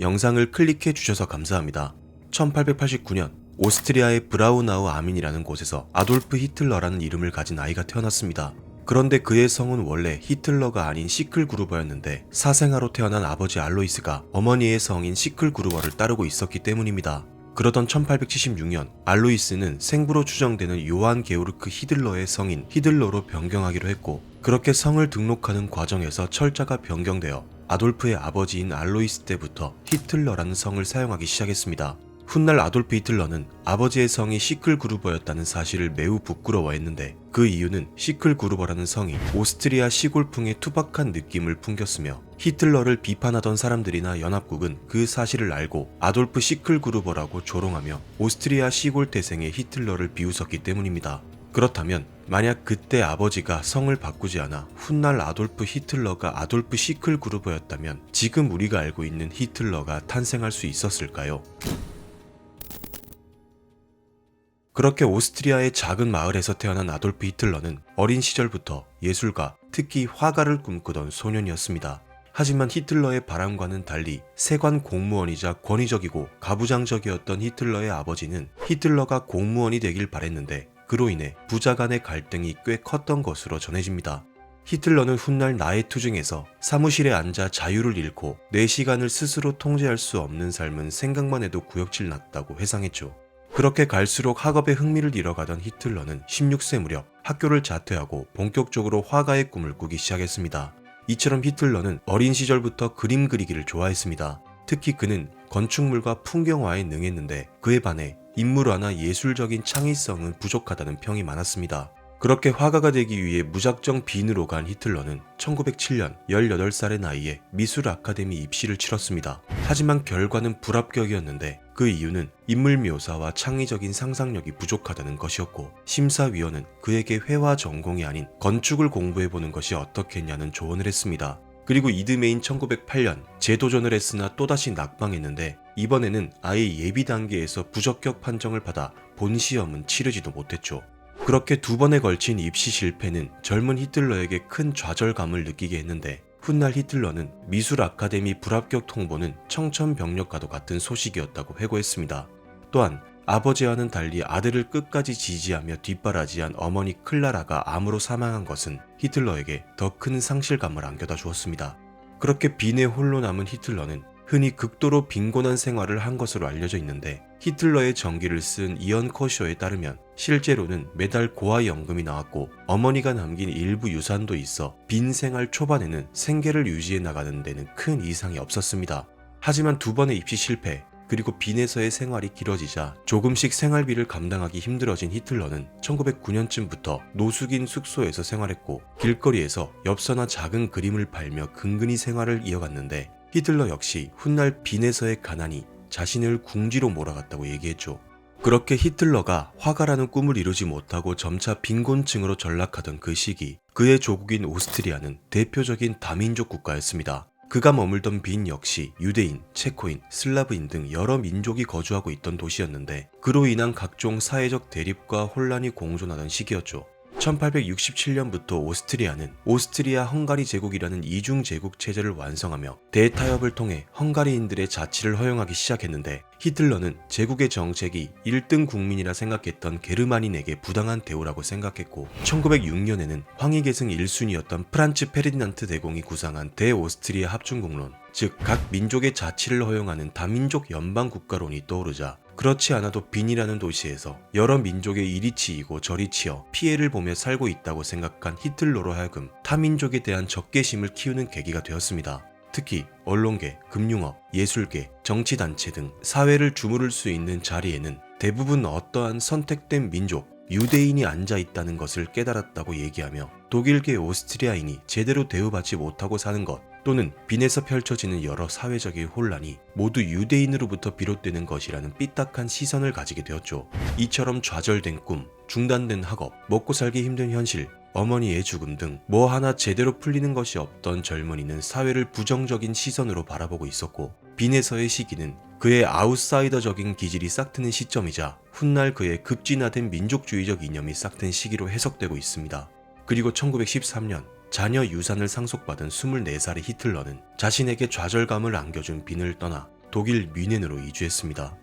영상을 클릭해 주셔서 감사합니다. 1889년 오스트리아의 브라우나우 아민이라는 곳에서 아돌프 히틀러라는 이름을 가진 아이가 태어났습니다. 그런데 그의 성은 원래 히틀러가 아닌 시클 그루버였는데 사생아로 태어난 아버지 알로이스가 어머니의 성인 시클 그루버를 따르고 있었기 때문입니다. 그러던 1876년 알로이스는 생부로 추정되는 요한 게오르크 히들러의 성인 히들러로 변경하기로 했고 그렇게 성을 등록하는 과정에서 철자가 변경되어 아돌프의 아버지인 알로이스 때부터 히틀러라는 성을 사용하기 시작했습니다. 훗날 아돌프 히틀러는 아버지의 성이 시클 그루버였다는 사실을 매우 부끄러워했는데 그 이유는 시클 그루버라는 성이 오스트리아 시골풍의 투박한 느낌을 풍겼으며 히틀러를 비판하던 사람들이나 연합국은 그 사실을 알고 아돌프 시클 그루버라고 조롱하며 오스트리아 시골 태생의 히틀러를 비웃었기 때문입니다. 그렇다면 만약 그때 아버지가 성을 바꾸지 않아 훗날 아돌프 히틀러가 아돌프 시클 그루버였다면 지금 우리가 알고 있는 히틀러가 탄생할 수 있었을까요? 그렇게 오스트리아의 작은 마을에서 태어난 아돌프 히틀러는 어린 시절부터 예술가, 특히 화가를 꿈꾸던 소년이었습니다. 하지만 히틀러의 바람과는 달리 세관 공무원이자 권위적이고 가부장적이었던 히틀러의 아버지는 히틀러가 공무원이 되길 바랬는데 그로 인해 부자 간의 갈등이 꽤 컸던 것으로 전해집니다. 히틀러는 훗날 나의 투쟁에서 사무실에 앉아 자유를 잃고 내 시간을 스스로 통제할 수 없는 삶은 생각만 해도 구역질 났다고 회상했죠. 그렇게 갈수록 학업에 흥미를 잃어가던 히틀러는 16세 무렵 학교를 자퇴하고 본격적으로 화가의 꿈을 꾸기 시작했습니다. 이처럼 히틀러는 어린 시절부터 그림 그리기를 좋아했습니다. 특히 그는 건축물과 풍경화에 능했는데 그에 반해 인물화나 예술적인 창의성은 부족하다는 평이 많았습니다. 그렇게 화가가 되기 위해 무작정 빈으로 간 히틀러는 1907년 18살의 나이에 미술 아카데미 입시를 치렀습니다. 하지만 결과는 불합격이었는데 그 이유는 인물 묘사와 창의적인 상상력이 부족하다는 것이었고 심사위원은 그에게 회화 전공이 아닌 건축을 공부해보는 것이 어떻겠냐는 조언을 했습니다. 그리고 이듬해인 1908년 재도전을 했으나 또다시 낙방했는데 이번에는 아예 예비 단계에서 부적격 판정을 받아 본 시험은 치르지도 못했죠. 그렇게 두 번에 걸친 입시 실패는 젊은 히틀러에게 큰 좌절감을 느끼게 했는데 훗날 히틀러는 미술 아카데미 불합격 통보는 청천벽력과도 같은 소식이었다고 회고했습니다. 또한 아버지와는 달리 아들을 끝까지 지지하며 뒷바라지한 어머니 클라라가 암으로 사망한 것은 히틀러에게 더 큰 상실감을 안겨다 주었습니다. 그렇게 빈에 홀로 남은 히틀러는 흔히 극도로 빈곤한 생활을 한 것으로 알려져 있는데 히틀러의 전기를 쓴 이언 커쇼에 따르면 실제로는 매달 고아연금이 나왔고 어머니가 남긴 일부 유산도 있어 빈 생활 초반에는 생계를 유지해 나가는 데는 큰 이상이 없었습니다. 하지만 두 번의 입시 실패 그리고 빈에서의 생활이 길어지자 조금씩 생활비를 감당하기 힘들어진 히틀러는 1909년쯤부터 노숙인 숙소에서 생활했고 길거리에서 엽서나 작은 그림을 팔며 근근히 생활을 이어갔는데 히틀러 역시 훗날 빈에서의 가난이 자신을 궁지로 몰아갔다고 얘기했죠. 그렇게 히틀러가 화가라는 꿈을 이루지 못하고 점차 빈곤층으로 전락하던 그 시기, 그의 조국인 오스트리아는 대표적인 다민족 국가였습니다. 그가 머물던 빈 역시 유대인, 체코인, 슬라브인 등 여러 민족이 거주하고 있던 도시였는데 그로 인한 각종 사회적 대립과 혼란이 공존하던 시기였죠. 1867년부터 오스트리아는 오스트리아 헝가리 제국이라는 이중 제국 체제를 완성하며 대타협을 통해 헝가리인들의 자치를 허용하기 시작했는데 히틀러는 제국의 정책이 1등 국민이라 생각했던 게르만인에게 부당한 대우라고 생각했고 1906년에는 황희계승 1순위였던 프란츠 페르디난트 대공이 구상한 대오스트리아 합중국론 즉 각 민족의 자치를 허용하는 다민족 연방 국가론이 떠오르자 그렇지 않아도 빈이라는 도시에서 여러 민족의 이리 치이고 저리 치여 피해를 보며 살고 있다고 생각한 히틀러로 하여금 타민족에 대한 적개심을 키우는 계기가 되었습니다. 특히 언론계, 금융업, 예술계, 정치단체 등 사회를 주무를 수 있는 자리에는 대부분 어떠한 선택된 민족, 유대인이 앉아 있다는 것을 깨달았다고 얘기하며 독일계 오스트리아인이 제대로 대우받지 못하고 사는 것 또는 빈에서 펼쳐지는 여러 사회적인 혼란이 모두 유대인으로부터 비롯되는 것이라는 삐딱한 시선을 가지게 되었죠. 이처럼 좌절된 꿈, 중단된 학업, 먹고 살기 힘든 현실, 어머니의 죽음 등 뭐 하나 제대로 풀리는 것이 없던 젊은이는 사회를 부정적인 시선으로 바라보고 있었고 빈에서의 시기는 그의 아웃사이더적인 기질이 싹트는 시점이자 훗날 그의 급진화된 민족주의적 이념이 싹튼 시기로 해석되고 있습니다. 그리고 1913년 자녀 유산을 상속받은 24살의 히틀러는 자신에게 좌절감을 안겨준 빈을 떠나 독일 뮌헨으로 이주했습니다.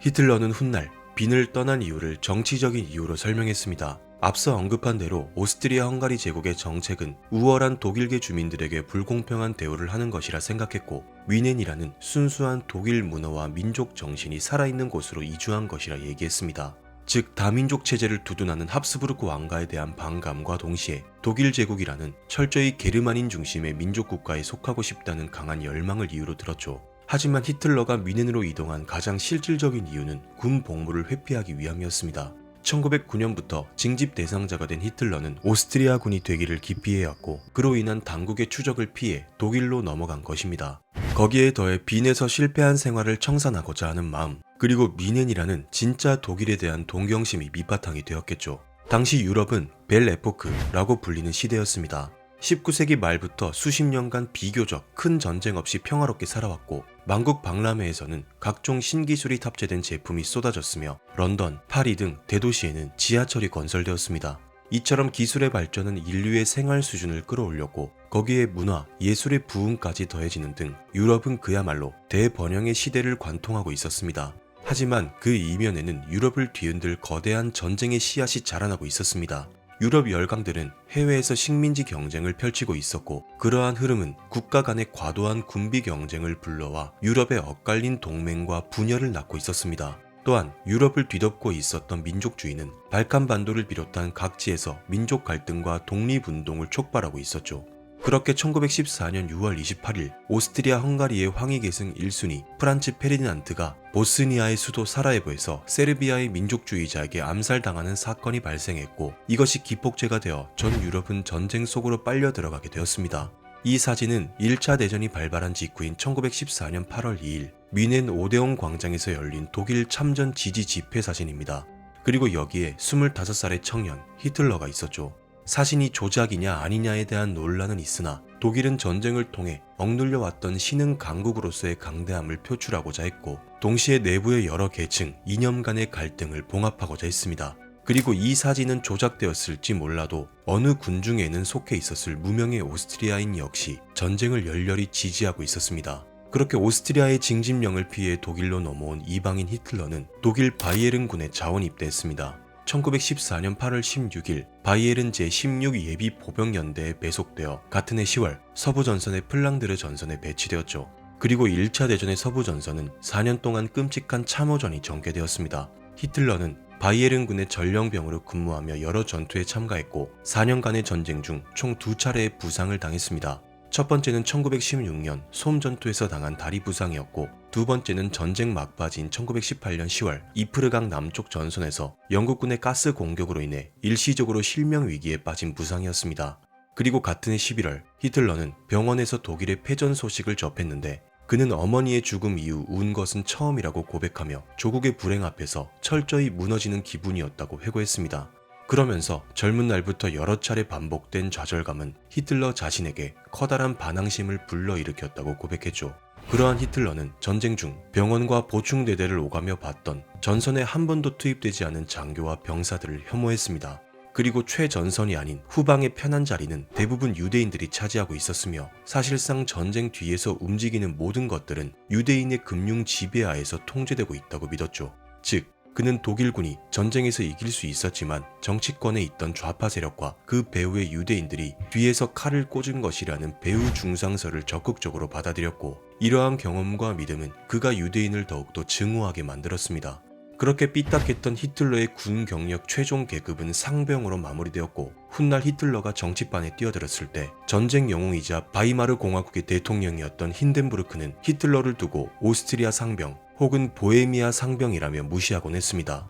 히틀러는 훗날 빈을 떠난 이유를 정치적인 이유로 설명했습니다. 앞서 언급한 대로 오스트리아 헝가리 제국의 정책은 우월한 독일계 주민들에게 불공평한 대우를 하는 것이라 생각했고 뮌헨이라는 순수한 독일 문화와 민족 정신이 살아있는 곳으로 이주한 것이라 얘기했습니다. 즉 다민족 체제를 두둔하는 합스부르크 왕가에 대한 반감과 동시에 독일 제국이라는 철저히 게르만인 중심의 민족 국가에 속하고 싶다는 강한 열망을 이유로 들었죠. 하지만 히틀러가 뮌헨으로 이동한 가장 실질적인 이유는 군 복무를 회피하기 위함이었습니다. 1909년부터 징집 대상자가 된 히틀러는 오스트리아 군이 되기를 기피해왔고 그로 인한 당국의 추적을 피해 독일로 넘어간 것입니다. 거기에 더해 빈에서 실패한 생활을 청산하고자 하는 마음 그리고 미넨이라는 진짜 독일에 대한 동경심이 밑바탕이 되었겠죠. 당시 유럽은 벨 에포크라고 불리는 시대였습니다. 19세기 말부터 수십 년간 비교적 큰 전쟁 없이 평화롭게 살아왔고 만국 박람회에서는 각종 신기술이 탑재된 제품이 쏟아졌으며 런던, 파리 등 대도시에는 지하철이 건설되었습니다. 이처럼 기술의 발전은 인류의 생활 수준을 끌어올렸고 거기에 문화, 예술의 부흥까지 더해지는 등 유럽은 그야말로 대번영의 시대를 관통하고 있었습니다. 하지만 그 이면에는 유럽을 뒤흔들 거대한 전쟁의 씨앗이 자라나고 있었습니다. 유럽 열강들은 해외에서 식민지 경쟁을 펼치고 있었고 그러한 흐름은 국가 간의 과도한 군비 경쟁을 불러와 유럽의 엇갈린 동맹과 분열을 낳고 있었습니다. 또한 유럽을 뒤덮고 있었던 민족주의는 발칸 반도를 비롯한 각지에서 민족 갈등과 독립운동을 촉발하고 있었죠. 그렇게 1914년 6월 28일 오스트리아 헝가리의 황희 계승 1순위 프란츠 페르디난트가 보스니아의 수도 사라예보에서 세르비아의 민족주의자에게 암살당하는 사건이 발생했고 이것이 기폭제가 되어 전 유럽은 전쟁 속으로 빨려 들어가게 되었습니다. 이 사진은 1차 대전이 발발한 직후인 1914년 8월 2일 뮌헨 오데온 광장에서 열린 독일 참전 지지 집회 사진입니다. 그리고 여기에 25살의 청년 히틀러가 있었죠. 사진이 조작이냐 아니냐에 대한 논란은 있으나 독일은 전쟁을 통해 억눌려 왔던 신흥 강국으로서의 강대함을 표출하고자 했고 동시에 내부의 여러 계층, 이념 간의 갈등을 봉합하고자 했습니다. 그리고 이 사진은 조작되었을지 몰라도 어느 군중에는 속해 있었을 무명의 오스트리아인 역시 전쟁을 열렬히 지지하고 있었습니다. 그렇게 오스트리아의 징집령을 피해 독일로 넘어온 이방인 히틀러는 독일 바이에른군에 자원 입대했습니다. 1914년 8월 16일 바이에른 제16 예비 보병연대에 배속되어 같은 해 10월 서부 전선의 플랑드르 전선에 배치되었죠. 그리고 1차 대전의 서부 전선은 4년 동안 끔찍한 참호전이 전개되었습니다. 히틀러는 바이에른군의 전령병으로 근무하며 여러 전투에 참가했고 4년간의 전쟁 중 총 두 차례의 부상을 당했습니다. 첫 번째는 1916년 솜 전투에서 당한 다리 부상이었고 두 번째는 전쟁 막바지인 1918년 10월 이프르강 남쪽 전선에서 영국군의 가스 공격으로 인해 일시적으로 실명 위기에 빠진 부상이었습니다. 그리고 같은 해 11월 히틀러는 병원에서 독일의 패전 소식을 접했는데 그는 어머니의 죽음 이후 운 것은 처음이라고 고백하며 조국의 불행 앞에서 철저히 무너지는 기분이었다고 회고했습니다. 그러면서 젊은 날부터 여러 차례 반복된 좌절감은 히틀러 자신에게 커다란 반항심을 불러일으켰다고 고백했죠. 그러한 히틀러는 전쟁 중 병원과 보충대대를 오가며 봤던 전선에 한 번도 투입되지 않은 장교와 병사들을 혐오했습니다. 그리고 최전선이 아닌 후방의 편한 자리는 대부분 유대인들이 차지하고 있었으며 사실상 전쟁 뒤에서 움직이는 모든 것들은 유대인의 금융 지배하에서 통제되고 있다고 믿었죠. 즉, 그는 독일군이 전쟁에서 이길 수 있었지만 정치권에 있던 좌파 세력과 그 배후의 유대인들이 뒤에서 칼을 꽂은 것이라는 배후 중상서를 적극적으로 받아들였고 이러한 경험과 믿음은 그가 유대인을 더욱더 증오하게 만들었습니다. 그렇게 삐딱했던 히틀러의 군 경력 최종 계급은 상병으로 마무리되었고 훗날 히틀러가 정치판에 뛰어들었을 때 전쟁 영웅이자 바이마르 공화국의 대통령이었던 힌덴부르크는 히틀러를 두고 오스트리아 상병 혹은 보헤미아 상병이라며 무시하곤 했습니다.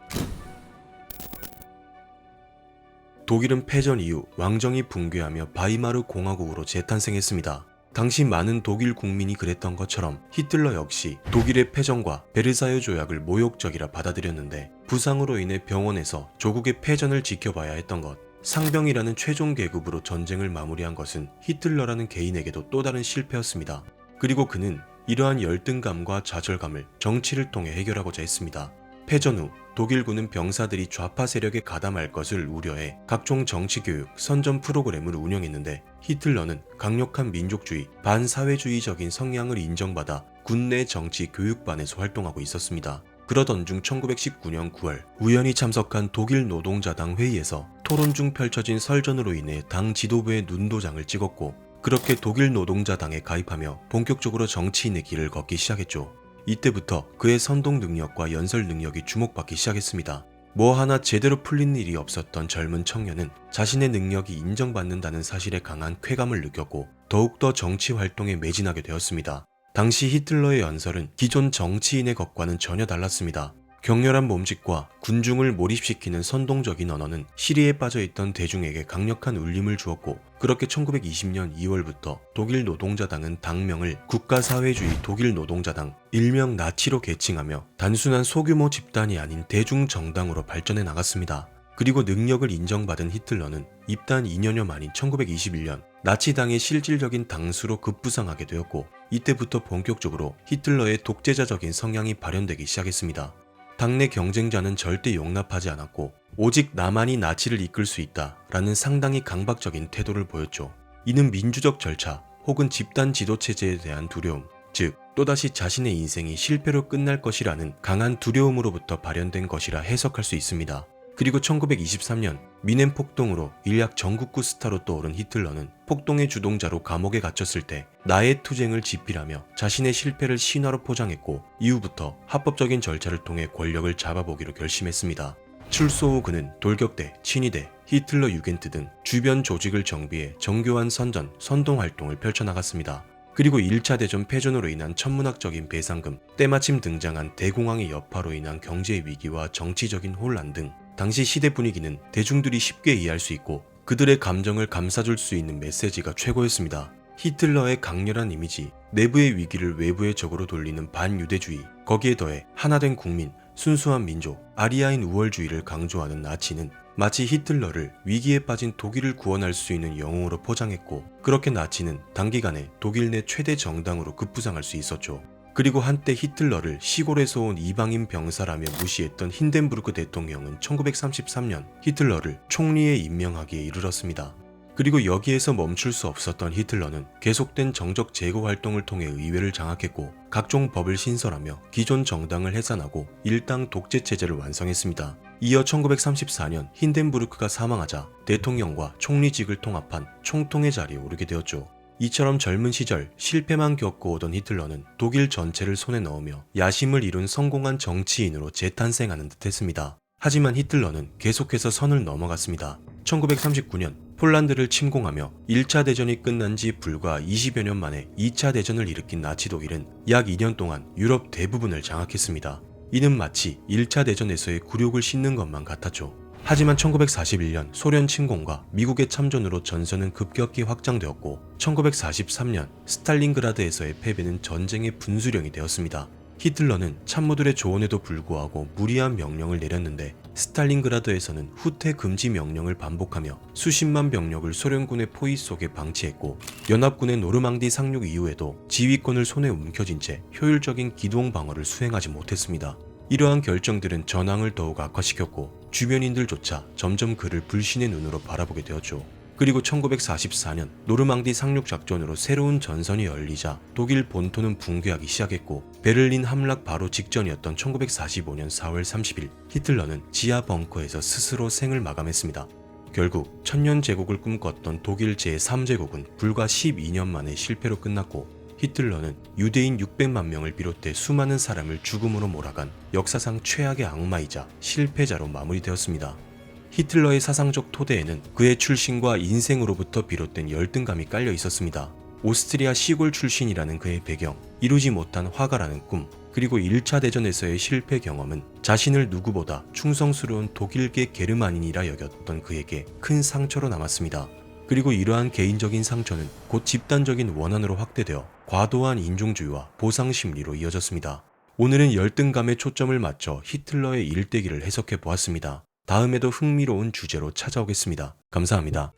독일은 패전 이후 왕정이 붕괴하며 바이마르 공화국으로 재탄생했습니다. 당시 많은 독일 국민이 그랬던 것처럼 히틀러 역시 독일의 패전과 베르사유 조약을 모욕적이라 받아들였는데 부상으로 인해 병원에서 조국의 패전을 지켜봐야 했던 것 상병이라는 최종 계급으로 전쟁을 마무리한 것은 히틀러라는 개인에게도 또 다른 실패였습니다. 그리고 그는 이러한 열등감과 좌절감을 정치를 통해 해결하고자 했습니다. 패전 후 독일군은 병사들이 좌파 세력에 가담할 것을 우려해 각종 정치교육, 선전 프로그램을 운영했는데 히틀러는 강력한 민족주의, 반사회주의적인 성향을 인정받아 군내 정치 교육반에서 활동하고 있었습니다. 그러던 중 1919년 9월 우연히 참석한 독일 노동자당 회의에서 토론 중 펼쳐진 설전으로 인해 당 지도부의 눈도장을 찍었고 그렇게 독일 노동자당에 가입하며 본격적으로 정치인의 길을 걷기 시작했죠. 이때부터 그의 선동 능력과 연설 능력이 주목받기 시작했습니다. 뭐 하나 제대로 풀린 일이 없었던 젊은 청년은 자신의 능력이 인정받는다는 사실에 강한 쾌감을 느꼈고 더욱더 정치 활동에 매진하게 되었습니다. 당시 히틀러의 연설은 기존 정치인의 것과는 전혀 달랐습니다. 격렬한 몸짓과 군중을 몰입시키는 선동적인 언어는 시리에 빠져있던 대중에게 강력한 울림을 주었고 그렇게 1920년 2월부터 독일 노동자당은 당명을 국가사회주의 독일 노동자당 일명 나치로 개칭하며 단순한 소규모 집단이 아닌 대중정당으로 발전해 나갔습니다. 그리고 능력을 인정받은 히틀러는 입단 2년여 만인 1921년 나치당의 실질적인 당수로 급부상하게 되었고 이때부터 본격적으로 히틀러의 독재자적인 성향이 발현되기 시작했습니다. 당내 경쟁자는 절대 용납하지 않았고 오직 나만이 나치를 이끌 수 있다라는 상당히 강박적인 태도를 보였죠. 이는 민주적 절차 혹은 집단 지도 체제에 대한 두려움, 즉 또다시 자신의 인생이 실패로 끝날 것이라는 강한 두려움으로부터 발현된 것이라 해석할 수 있습니다. 그리고 1923년 미넨 폭동으로 일약 전국구 스타로 떠오른 히틀러는 폭동의 주동자로 감옥에 갇혔을 때 나의 투쟁을 지필하며 자신의 실패를 신화로 포장했고 이후부터 합법적인 절차를 통해 권력을 잡아보기로 결심했습니다. 출소 후 그는 돌격대, 친위대, 히틀러 유겐트 등 주변 조직을 정비해 정교한 선전, 선동 활동을 펼쳐나갔습니다. 그리고 1차 대전 패전으로 인한 천문학적인 배상금, 때마침 등장한 대공황의 여파로 인한 경제 위기와 정치적인 혼란 등 당시 시대 분위기는 대중들이 쉽게 이해할 수 있고 그들의 감정을 감싸줄 수 있는 메시지가 최고였습니다. 히틀러의 강렬한 이미지, 내부의 위기를 외부의 적으로 돌리는 반유대주의, 거기에 더해 하나된 국민, 순수한 민족, 아리아인 우월주의를 강조하는 나치는 마치 히틀러를 위기에 빠진 독일을 구원할 수 있는 영웅으로 포장했고 그렇게 나치는 단기간에 독일 내 최대 정당으로 급부상할 수 있었죠. 그리고 한때 히틀러를 시골에서 온 이방인 병사라며 무시했던 힌덴부르크 대통령은 1933년 히틀러를 총리에 임명하기에 이르렀습니다. 그리고 여기에서 멈출 수 없었던 히틀러는 계속된 정적 제거 활동을 통해 의회를 장악했고 각종 법을 신설하며 기존 정당을 해산하고 일당 독재 체제를 완성했습니다. 이어 1934년 힌덴부르크가 사망하자 대통령과 총리직을 통합한 총통의 자리에 오르게 되었죠. 이처럼 젊은 시절 실패만 겪어오던 히틀러는 독일 전체를 손에 넣으며 야심을 이룬 성공한 정치인으로 재탄생하는 듯 했습니다. 하지만 히틀러는 계속해서 선을 넘어갔습니다. 1939년 폴란드를 침공하며 1차 대전이 끝난 지 불과 20여 년 만에 2차 대전을 일으킨 나치 독일은 약 2년 동안 유럽 대부분을 장악했습니다. 이는 마치 1차 대전에서의 굴욕을 씻는 것만 같았죠. 하지만 1941년 소련 침공과 미국의 참전으로 전선은 급격히 확장되었고 1943년 스탈린그라드에서의 패배는 전쟁의 분수령이 되었습니다. 히틀러는 참모들의 조언에도 불구하고 무리한 명령을 내렸는데 스탈린그라드에서는 후퇴 금지 명령을 반복하며 수십만 병력을 소련군의 포위 속에 방치했고 연합군의 노르망디 상륙 이후에도 지휘권을 손에 움켜쥔 채 효율적인 기동 방어를 수행하지 못했습니다. 이러한 결정들은 전황을 더욱 악화시켰고 주변인들조차 점점 그를 불신의 눈으로 바라보게 되었죠. 그리고 1944년 노르망디 상륙 작전으로 새로운 전선이 열리자 독일 본토는 붕괴하기 시작했고 베를린 함락 바로 직전이었던 1945년 4월 30일 히틀러는 지하 벙커에서 스스로 생을 마감했습니다. 결국 천년 제국을 꿈꿨던 독일 제3제국은 불과 12년 만에 실패로 끝났고 히틀러는 유대인 600만 명을 비롯해 수많은 사람을 죽음으로 몰아간 역사상 최악의 악마이자 실패자로 마무리되었습니다. 히틀러의 사상적 토대에는 그의 출신과 인생으로부터 비롯된 열등감이 깔려 있었습니다. 오스트리아 시골 출신이라는 그의 배경, 이루지 못한 화가라는 꿈, 그리고 1차 대전에서의 실패 경험은 자신을 누구보다 충성스러운 독일계 게르만인이라 여겼던 그에게 큰 상처로 남았습니다. 그리고 이러한 개인적인 상처는 곧 집단적인 원한으로 확대되어 과도한 인종주의와 보상 심리로 이어졌습니다. 오늘은 열등감에 초점을 맞춰 히틀러의 일대기를 해석해 보았습니다. 다음에도 흥미로운 주제로 찾아오겠습니다. 감사합니다.